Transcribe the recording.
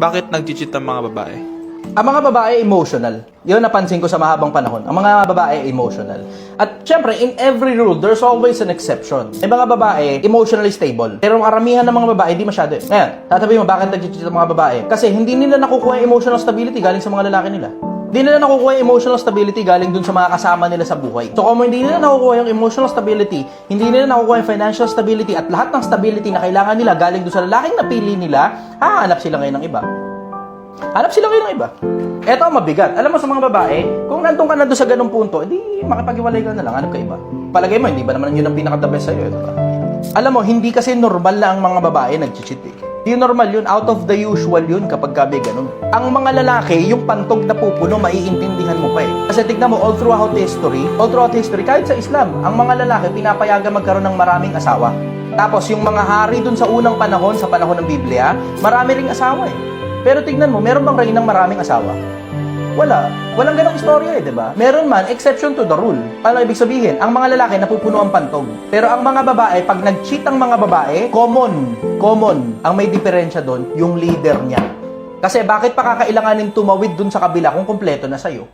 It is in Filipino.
Bakit nag-cheat ang mga babae? Ang mga babae emotional. Yun napansin ko sa mahabang panahon. Ang mga babae emotional. At syempre, in every rule, there's always an exception. May mga babae emotionally stable. Pero ang karamihan ng mga babae, di masyado. eh. Ngayon, tatabi mo, bakit nag-cheat ang mga babae? Kasi hindi nila nakukuha yung emotional stability galing sa mga lalaki nila. Hindi nila nakukuha yung emotional stability galing dun sa mga kasama nila sa buhay. So kung hindi nila nakukuha yung emotional stability, hindi nila nakukuha yung financial stability at lahat ng stability na kailangan nila galing dun sa lalaking napili nila, hahanap sila ngayon ng iba. Hanap sila ngayon ng iba. Eto ang mabigat. Alam mo sa mga babae, kung nandun ka na doon sa ganung punto, edi makipag-iwalay ka na lang, hanap ka iba. Palagay mo, hindi ba naman yun ang pinaka-the best sa'yo, di ba? Alam mo, hindi kasi normal na ang mga babae nag-cheat eh. Hindi normal yun, out of the usual yun kapag gabi ganun. Ang mga lalaki, yung pantog na pupuno, maiintindihan mo pa eh. Kasi tignan mo, all throughout history, all throughout history, kahit sa Islam, ang mga lalaki pinapayagan magkaroon ng maraming asawa. Tapos yung mga hari dun sa unang panahon, sa panahon ng Biblia, marami ring asawa eh. Pero tignan mo, meron bang reynang maraming asawa? Wala. Walang ganong istorya eh, di ba? Meron man, exception to the rule. Ano ibig sabihin? Ang mga lalaki napupuno ang pantog. Pero ang mga babae, pag nag-cheat ang mga babae, common, common, ang may diferensya doon, yung leader niya. Kasi bakit pa kakailanganin tumawid dun sa kabila kung kompleto na sa'yo?